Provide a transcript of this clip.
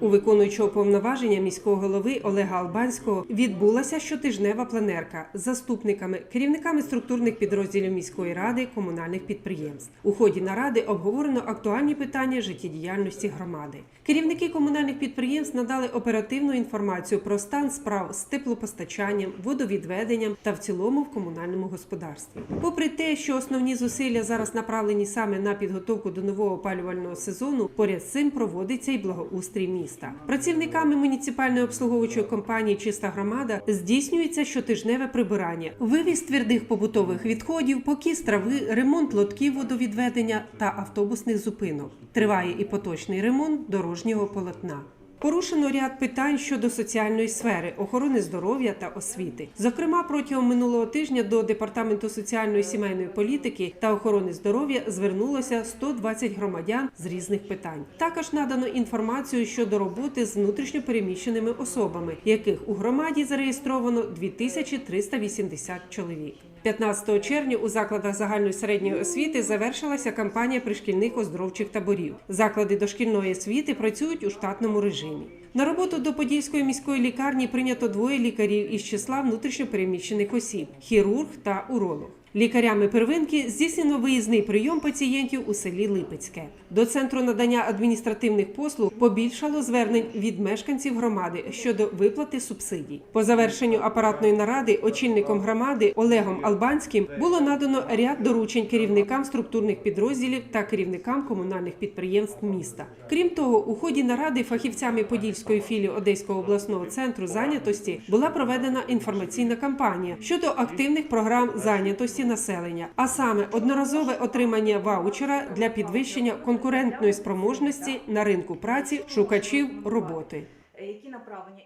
У виконуючого повноваження міського голови Олега Албанського відбулася щотижнева планерка з заступниками, керівниками структурних підрозділів міської ради, комунальних підприємств. У ході наради обговорено актуальні питання життєдіяльності громади. Керівники комунальних підприємств надали оперативну інформацію про стан справ з теплопостачанням, водовідведенням та в цілому в комунальному господарстві. Попри те, що основні зусилля зараз направлені саме на підготовку до нового опалювального сезону, поряд з цим проводиться і благоустрій міста. Працівниками муніципальної обслуговуючої компанії Чиста громада здійснюється щотижневе прибирання, вивіз твердих побутових відходів, покіс трави, ремонт лотків водовідведення та автобусних зупинок. Триває і поточний ремонт дорожнього полотна. Порушено ряд питань щодо соціальної сфери, охорони здоров'я та освіти. Зокрема, протягом минулого тижня до департаменту соціальної сімейної політики та охорони здоров'я звернулося 120 громадян з різних питань. Також надано інформацію щодо роботи з внутрішньопереміщеними особами, яких у громаді зареєстровано 2380 чоловік. 15 червня у закладах загальної середньої освіти завершилася кампанія пришкільних оздоровчих таборів. Заклади дошкільної освіти працюють у штатному режимі. На роботу до Подільської міської лікарні прийнято двоє лікарів із числа внутрішньопереміщених осіб хірург та уролог. Лікарями первинки здійснено виїзний прийом пацієнтів у селі Липецьке. До центру надання адміністративних послуг побільшало звернень від мешканців громади щодо виплати субсидій. По завершенню апаратної наради очільником громади Олегом Албанським було надано ряд доручень керівникам структурних підрозділів та керівникам комунальних підприємств міста. Крім того, у ході наради фахівцями Подільської філії Одеського обласного центру зайнятості була проведена інформаційна кампанія щодо активних програм зайнятості населення, а саме одноразове отримання ваучера для підвищення конкурентної спроможності на ринку праці шукачів роботи. Е, які направлення